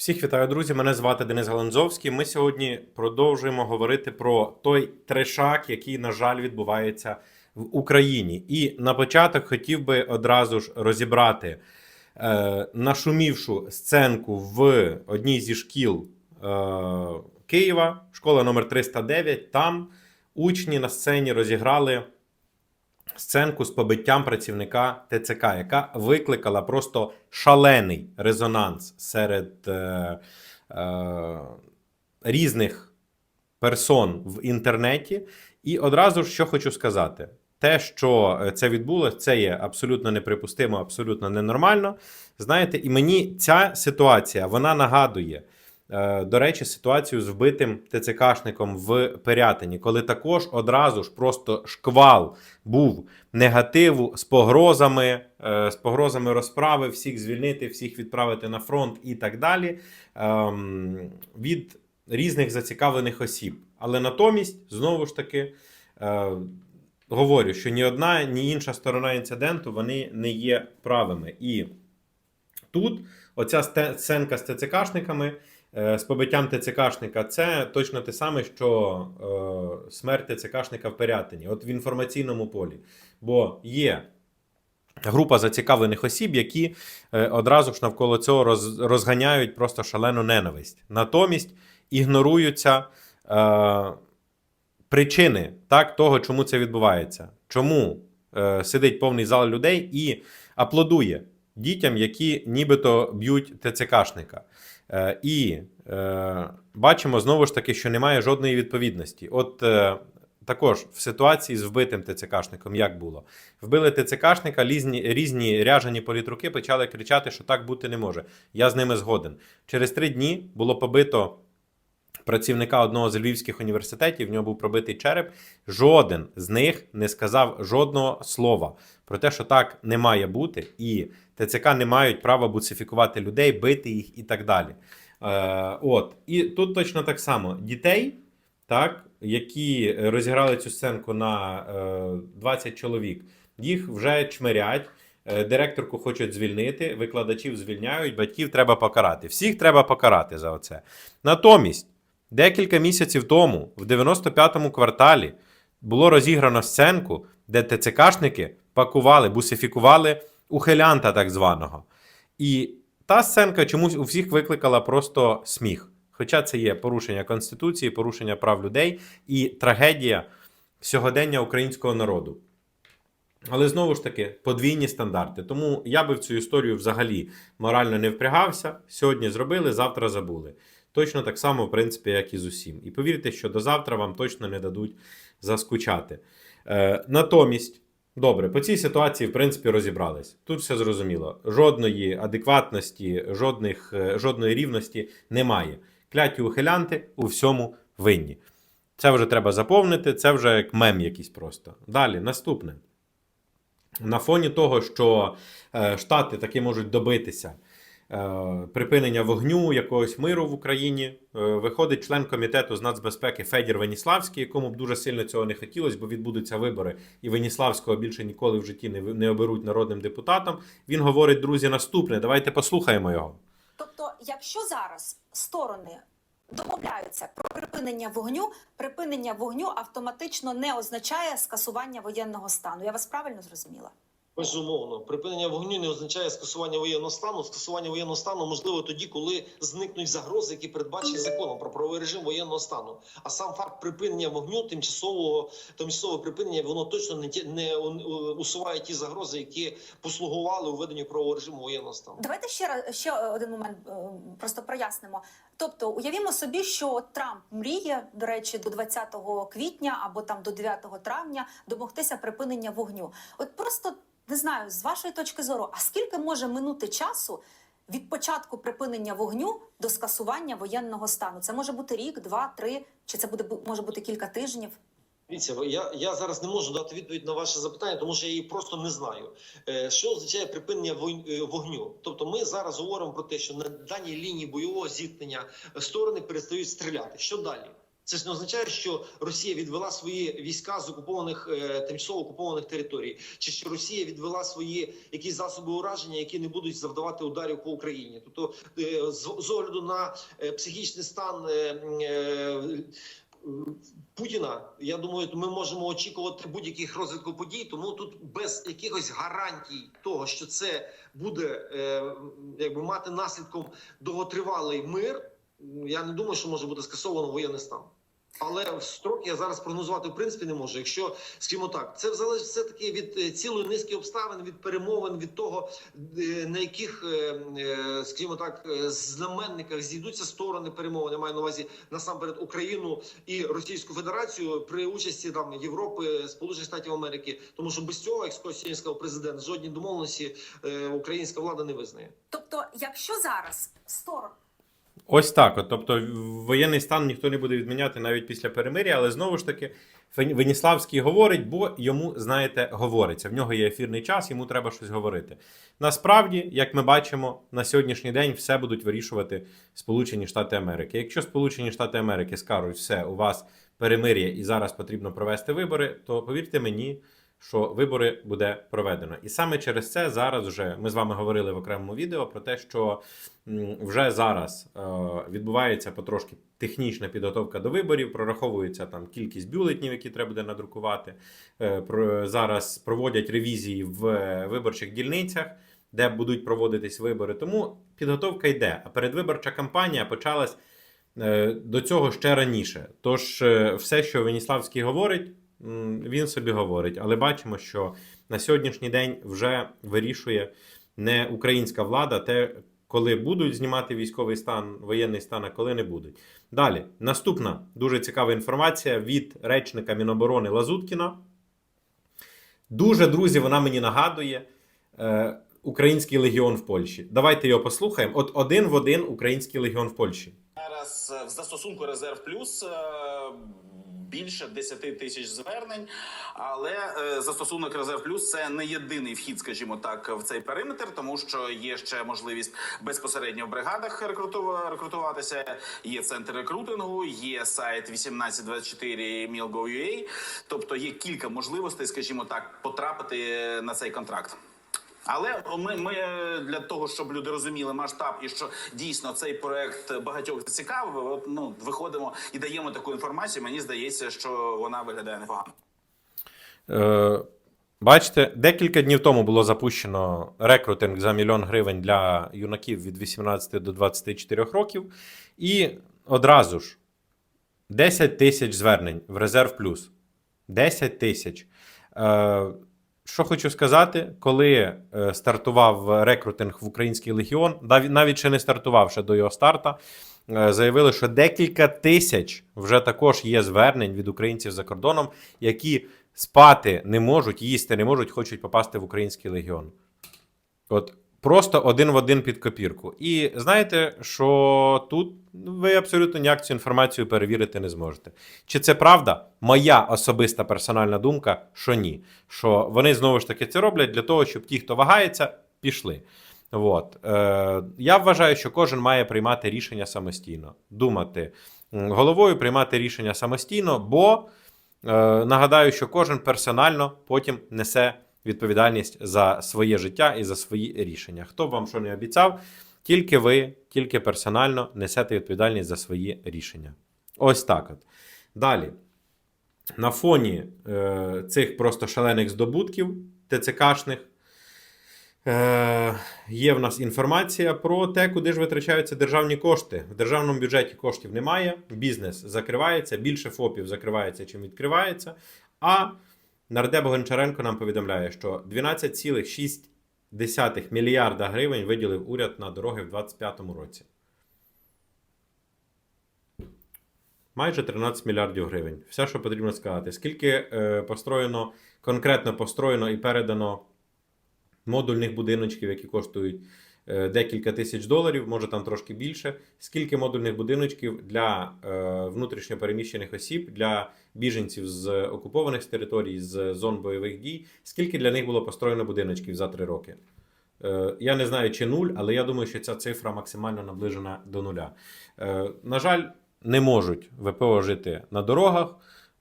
Всіх вітаю, друзі. Мене звати Денис Галанзовський. Ми сьогодні продовжуємо говорити про той трешак, який, на жаль, відбувається в Україні. І на початок хотів би одразу ж розібрати е, нашумівшу сценку в одній зі шкіл е, Києва, школа номер 309. Там учні на сцені розіграли сценку з побиттям працівника ТЦК, яка викликала просто шалений резонанс серед е, е, різних персон в інтернеті. І одразу ж що хочу сказати: те, що е, це відбулося, це є абсолютно неприпустимо, абсолютно ненормально. Знаєте, і мені ця ситуація вона нагадує. Е, До речі, ситуацію з вбитим ТЦКшником в Пирятині, коли також одразу ж просто шквал був негативу з погрозами, е, з погрозами розправи, всіх звільнити, всіх відправити на фронт і так далі ем, від різних зацікавлених осіб. Але натомість, знову ж таки, е, говорю, що ні одна, ні інша сторона інциденту вони не є правими. І тут оця сценка з ТЦКшниками. Е, З побиттям ТЦКшника це точно те саме, що е, смерть ТЦКшника в Пирятині, от в інформаційному полі. Бо є група зацікавлених осіб, які е, одразу ж навколо цього роз, розганяють просто шалену ненависть. Натомість ігноруються е, причини так, того, чому це відбувається. Чому е, сидить повний зал людей і аплодує дітям, які нібито б'ють ТЦКшника. Е, і е, бачимо знову ж таки, що немає жодної відповідності. От е, також в ситуації з вбитим ТЦКшником, як було? Вбили ТЦКшника, різні, різні ряжені політруки почали кричати, що так бути не може. Я з ними згоден. Через три дні було побито працівника одного з львівських університетів, в нього був пробитий череп. Жоден з них не сказав жодного слова про те, що так не має бути, і ТЦК не мають права буцифікувати людей, бити їх і так далі. Е, от. І тут точно так само дітей, так, які розіграли цю сценку на е, 20 чоловік, їх вже чмирять. Е, Директорку хочуть звільнити, викладачів звільняють, батьків треба покарати. Всіх треба покарати за оце. Натомість, декілька місяців тому, в 95-му кварталі, було розіграно сценку, де ТЦКшники пакували, бусифікували ухилянта так званого. І та сценка чомусь у всіх викликала просто сміх. Хоча це є порушення Конституції, порушення прав людей і трагедія сьогодення українського народу. Але знову ж таки, подвійні стандарти. Тому я би в цю історію взагалі морально не впрягався. Сьогодні зробили, завтра забули. Точно так само, в принципі, як і з усім. І повірте, що до завтра вам точно не дадуть заскучати. Е, натомість, добре, по цій ситуації, в принципі, розібрались. Тут все зрозуміло. Жодної адекватності, жодних, е, жодної рівності немає. Кляті ухилянти у всьому винні. Це вже треба заповнити, це вже як мем якийсь просто. Далі, наступне. На фоні того, що е, Штати таки можуть добитися припинення вогню, якогось миру в Україні, е, виходить член комітету з нацбезпеки Федір Веніславський, якому б дуже сильно цього не хотілося, бо відбудуться вибори, і Веніславського більше ніколи в житті не оберуть народним депутатом. Він говорить, друзі, наступне. Давайте послухаємо його. Тобто, якщо зараз сторони домовляються про припинення вогню, припинення вогню автоматично не означає скасування воєнного стану. Я вас правильно зрозуміла? Безумовно, припинення вогню не означає скасування воєнного стану. Скасування воєнного стану можливо тоді, коли зникнуть загрози, які передбачені законом про правовий режим воєнного стану. А сам факт припинення вогню, тимчасового тимчасове припинення, воно точно не не у- усуває ті загрози, які послугували у веденні правового режиму воєнного стану. Давайте ще раз ще один момент е, просто прояснимо. Тобто, уявімо собі, що Трамп мріє, до речі, до 20 квітня або там до 9 травня домогтися припинення вогню. От просто не знаю, з вашої точки зору, а скільки може минути часу від початку припинення вогню до скасування воєнного стану? Це може бути рік, два, три, чи це буде бу- може бути кілька тижнів? Дивіться, я, я зараз не можу дати відповідь на ваше запитання, тому що я її просто не знаю. Е, що означає припинення е, вогню? Тобто, ми зараз говоримо про те, що на даній лінії бойового зіткнення сторони перестають стріляти. Що далі? Це ж не означає, що Росія відвела свої війська з окупованих е, тимчасово окупованих територій, чи що Росія відвела свої якісь засоби ураження, які не будуть завдавати ударів по Україні. Тобто, е, з, огляду на е, психічний стан. Путіна, я думаю, ми можемо очікувати будь-яких розвитків подій. Тому тут без якихось гарантій того, що це буде якби мати наслідком довготривалий мир. Я не думаю, що може бути скасовано воєнний стан. Але в строки я зараз прогнозувати в принципі не можу. Якщо скажімо так, це залежить все таки від е, цілої низки обставин, від перемовин, від того е, на яких, е, скажімо так, знаменниках зійдуться сторони перемовин. Я маю на увазі насамперед Україну і Російську Федерацію при участі там Європи, Сполучених Штатів Америки. Тому що без цього, як сказав президент, жодні домовленості українська влада не визнає. Тобто, якщо зараз сторон Ось так. От, тобто воєнний стан ніхто не буде відміняти навіть після перемир'я, але знову ж таки, Веніславський говорить, бо йому, знаєте, говориться. В нього є ефірний час, йому треба щось говорити. Насправді, як ми бачимо, на сьогоднішній день все будуть вирішувати Сполучені Штати Америки. Якщо Сполучені Штати Америки скажуть, все, у вас перемир'я і зараз потрібно провести вибори, то повірте мені, що вибори буде проведено. І саме через це зараз вже ми з вами говорили в окремому відео про те, що вже зараз е, відбувається потрошки технічна підготовка до виборів, прораховується там кількість бюлетнів, які треба буде надрукувати. Е, зараз проводять ревізії в виборчих дільницях, де будуть проводитись вибори. Тому підготовка йде. А передвиборча кампанія почалась е, до цього ще раніше. Тож, все, що Веніславський говорить, він собі говорить. Але бачимо, що на сьогоднішній день вже вирішує не українська влада, те, коли будуть знімати військовий стан, воєнний стан, а коли не будуть. Далі, наступна дуже цікава інформація від речника Міноборони Лазуткіна. Дуже, друзі, вона мені нагадує е, Український легіон в Польщі. Давайте його послухаємо. От один в один Український легіон в Польщі. Зараз е, в застосунку резерв плюс е, більше 10 тисяч звернень. Але е, застосунок резерв плюс це не єдиний вхід, скажімо так, в цей периметр, тому що є ще можливість безпосередньо в бригадах рекрутува- рекрутуватися. Є центр рекрутингу, є сайт 1824 Milgo.ua. Тобто є кілька можливостей, скажімо так, потрапити на цей контракт. Але ми, ми е, для того, щоб люди розуміли масштаб і що дійсно цей проект багатьох зацікавив, ну виходимо і даємо таку інформацію. Мені здається, що вона виглядає непогано. Е, бачите, декілька днів тому було запущено рекрутинг за мільйон гривень для юнаків від 18 до 24 років. І одразу ж 10 тисяч звернень в резерв плюс. 10 тисяч. Е, що хочу сказати, коли е, стартував рекрутинг в Український легіон, наві- навіть ще не стартував ще до його старта, е, заявили, що декілька тисяч вже також є звернень від українців за кордоном, які спати не можуть, їсти не можуть, хочуть попасти в Український легіон. От просто один в один під копірку. І знаєте, що тут ви абсолютно ніяк цю інформацію перевірити не зможете. Чи це правда? Моя особиста персональна думка, що ні. Що вони знову ж таки це роблять для того, щоб ті, хто вагається, пішли. От. Е, я вважаю, що кожен має приймати рішення самостійно, думати головою, приймати рішення самостійно, бо е, нагадаю, що кожен персонально потім несе відповідальність за своє життя і за свої рішення. Хто б вам що не обіцяв, тільки ви, тільки персонально несете відповідальність за свої рішення. Ось так от. Далі. На фоні е, цих просто шалених здобутків ТЦКшних е, є в нас інформація про те, куди ж витрачаються державні кошти. В державному бюджеті коштів немає, бізнес закривається, більше ФОПів закривається, чим відкривається. А нардеп Гончаренко нам повідомляє, що 12,6 мільярда гривень виділив уряд на дороги в 2025 році. Майже 13 мільярдів гривень. Все, що потрібно сказати. Скільки е, построєно, конкретно построєно і передано модульних будиночків, які коштують декілька тисяч доларів, може там трошки більше. Скільки модульних будиночків для е, внутрішньопереміщених осіб, для біженців з окупованих територій, з зон бойових дій, скільки для них було построєно будиночків за три роки? Е, Я не знаю, чи нуль, але я думаю, що ця цифра максимально наближена до нуля. Е, На жаль, не можуть ВПО жити на дорогах.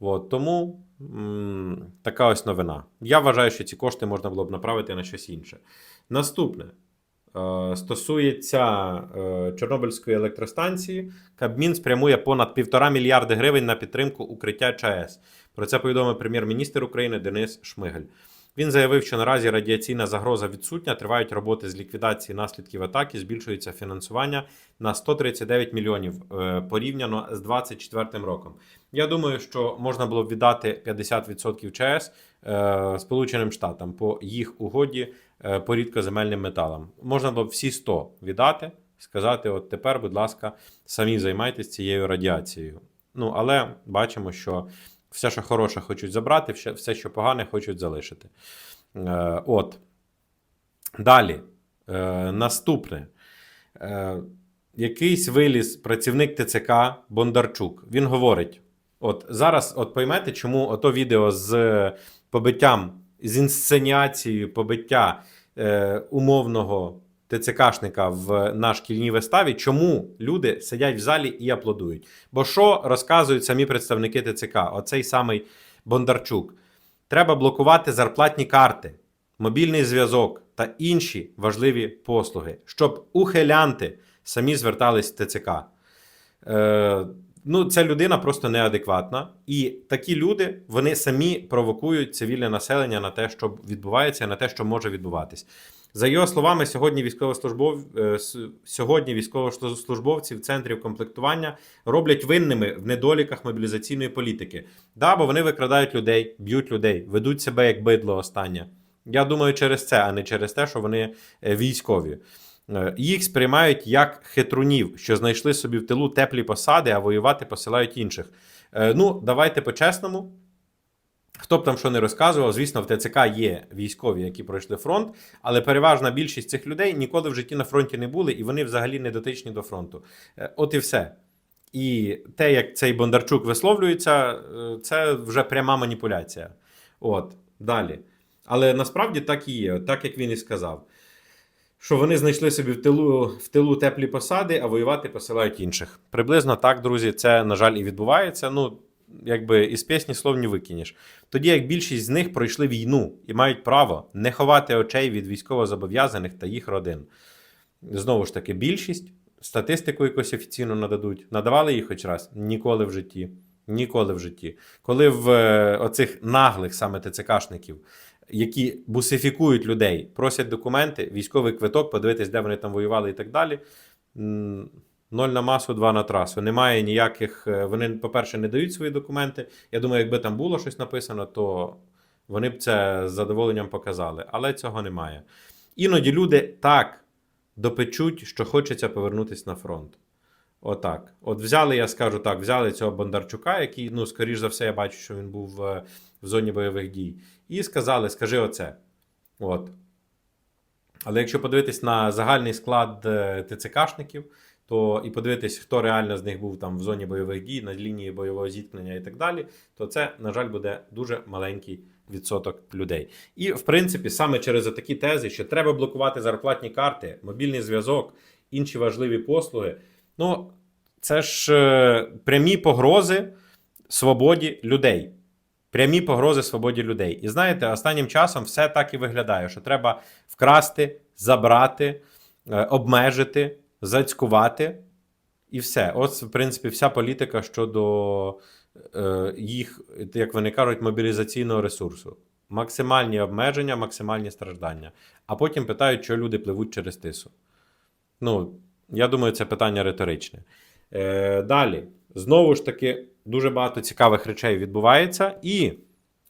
От, тому м, така ось новина. Я вважаю, що ці кошти можна було б направити на щось інше. Наступне е, стосується е, Чорнобильської електростанції. Кабмін спрямує понад півтора мільярди гривень на підтримку укриття ЧАЕС. Про це повідомив прем'єр-міністр України Денис Шмигаль. Він заявив, що наразі радіаційна загроза відсутня, тривають роботи з ліквідації наслідків атаки, збільшується фінансування на 139 мільйонів е, порівняно з 2024 роком. Я думаю, що можна було б віддати 50% ЧАЕС е, Сполученим Штатам по їх угоді е, по рідкоземельним металам. Можна було всі 100 віддати, сказати: от тепер, будь ласка, самі займайтесь цією радіацією. Ну, але бачимо, що все, що хороше, хочуть забрати, все- що погане, хочуть залишити. Е, от. Далі. Е, наступне. Е, якийсь виліз працівник ТЦК Бондарчук. Він говорить: от зараз, от поймете, чому ото відео з побиттям, з інсценіацією побиття е, умовного ТЦКшника в на шкільній виставі, чому люди сидять в залі і аплодують? Бо що розказують самі представники ТЦК? Оцей самий Бондарчук. Треба блокувати зарплатні карти, мобільний зв'язок та інші важливі послуги, щоб ухилянти самі звертались в ТЦК. Е, ну, ця людина просто неадекватна. І такі люди вони самі провокують цивільне населення на те, що відбувається, на те, що може відбуватись. За його словами, сьогодні військовослужбов... е, сьогодні в центрі комплектування роблять винними в недоліках мобілізаційної політики. Да, бо вони викрадають людей, б'ють людей, ведуть себе як бидло останнє. Я думаю, через це, а не через те, що вони е, військові. Е, Їх сприймають як хитрунів, що знайшли собі в тилу теплі посади, а воювати посилають інших. Е, Ну, давайте по-чесному. Хто б там що не розказував, звісно, в ТЦК є військові, які пройшли фронт, але переважна більшість цих людей ніколи в житті на фронті не були, і вони взагалі не дотичні до фронту. Е, От і все. І те, як цей Бондарчук висловлюється, це вже пряма маніпуляція. От, далі. Але насправді так і є, так як він і сказав. Що вони знайшли собі в тилу, в тилу теплі посади, а воювати посилають інших. Приблизно так, друзі, це, на жаль, і відбувається. Ну, якби із пісні слов не викинеш. Тоді як більшість з них пройшли війну і мають право не ховати очей від військовозобов'язаних та їх родин. Знову ж таки, більшість статистику якусь офіційно нададуть. Надавали їх хоч раз? Ніколи в житті. Ніколи в житті. Коли в е, оцих наглих саме ТЦКшників, які бусифікують людей, просять документи, військовий квиток, подивитись, де вони там воювали і так далі. Ноль на масу, два на трасу. Немає ніяких. е, Вони, по-перше, не дають свої документи. Я думаю, якби там було щось написано, то вони б це з задоволенням показали. Але цього немає. Іноді люди так допечуть, що хочеться повернутися на фронт. Отак. От взяли, я скажу так, взяли цього Бондарчука, який, ну, скоріш за все, я бачу, що він був е, в зоні бойових дій. І сказали: скажи оце. От. Але якщо подивитись на загальний склад е, ТЦКшників, то і подивитись, хто реально з них був там в зоні бойових дій, на лінії бойового зіткнення і так далі, то це, на жаль, буде дуже маленький відсоток людей. І, в принципі, саме через такі тези, що треба блокувати зарплатні карти, мобільний зв'язок, інші важливі послуги. Ну, це ж е, прямі погрози свободі людей. Прямі погрози свободі людей. І знаєте, останнім часом все так і виглядає, що треба вкрасти, забрати, е, обмежити, зацькувати і все. От, в принципі, вся політика щодо е, їх, як вони кажуть, мобілізаційного ресурсу. Максимальні обмеження, максимальні страждання. А потім питають, що люди пливуть через тису. Ну, я думаю, це питання риторичне. Е, далі. Знову ж таки, дуже багато цікавих речей відбувається. І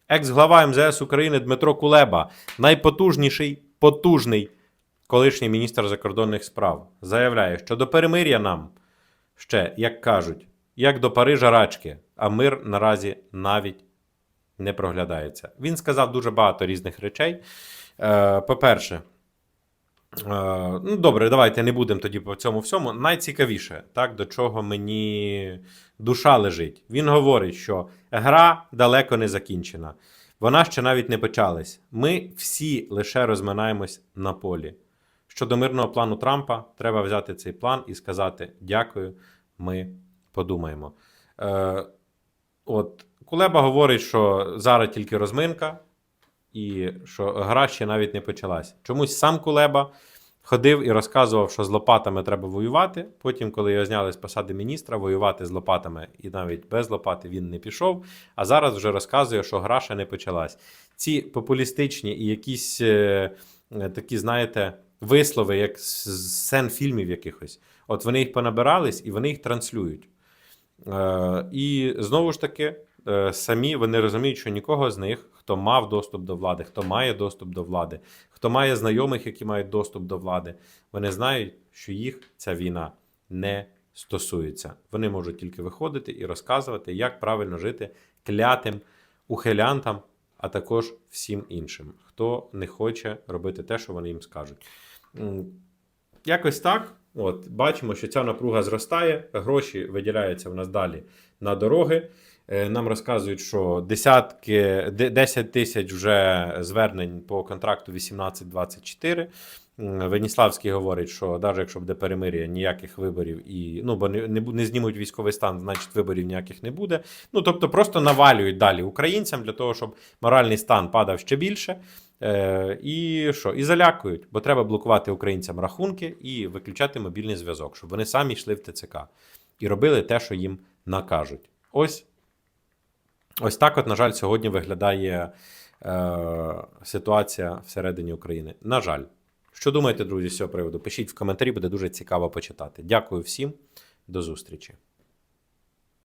екс-глава МЗС України Дмитро Кулеба, найпотужніший, потужний колишній міністр закордонних справ, заявляє, що до перемир'я нам ще, як кажуть, як до Парижа рачки, а мир наразі навіть не проглядається. Він сказав дуже багато різних речей. Е, по-перше, Ну, добре, давайте не будемо тоді по цьому всьому. Найцікавіше, так, до чого мені душа лежить. Він говорить, що гра далеко не закінчена. Вона ще навіть не почалась. Ми всі лише розминаємось на полі. Щодо мирного плану Трампа, треба взяти цей план і сказати: дякую, ми подумаємо. Е, от Кулеба говорить, що зараз тільки розминка, і що гра ще навіть не почалась. Чомусь сам Кулеба ходив і розказував, що з лопатами треба воювати. Потім, коли його зняли з посади міністра, воювати з лопатами і навіть без лопати він не пішов. А зараз вже розказує, що гра ще не почалась. Ці популістичні і якісь е, е, такі, знаєте, вислови, як з сцен фільмів якихось. От вони їх понабирались і вони їх транслюють. Е, і знову ж таки, самі вони розуміють, що нікого з них, хто мав доступ до влади, хто має доступ до влади, хто має знайомих, які мають доступ до влади, вони знають, що їх ця війна не стосується. Вони можуть тільки виходити і розказувати, як правильно жити клятим ухилянтам, а також всім іншим, хто не хоче робити те, що вони їм скажуть. Якось так. От, бачимо, що ця напруга зростає, гроші виділяються в нас далі на дороги. Е, Нам розказують, що десятки, де- 10 тисяч вже звернень по контракту 18-24. М, Веніславський говорить, що навіть якщо буде перемир'я, ніяких виборів і ну, бо не, не, не знімуть військовий стан, значить виборів ніяких не буде. Ну тобто просто навалюють далі українцям для того, щоб моральний стан падав ще більше. Е, і що? І залякують, бо треба блокувати українцям рахунки і виключати мобільний зв'язок, щоб вони самі йшли в ТЦК і робили те, що їм накажуть. Ось Ось так, от, на жаль, сьогодні виглядає е, ситуація всередині України. На жаль. Що думаєте, друзі, з цього приводу? Пишіть в коментарі, буде дуже цікаво почитати. Дякую всім, до зустрічі.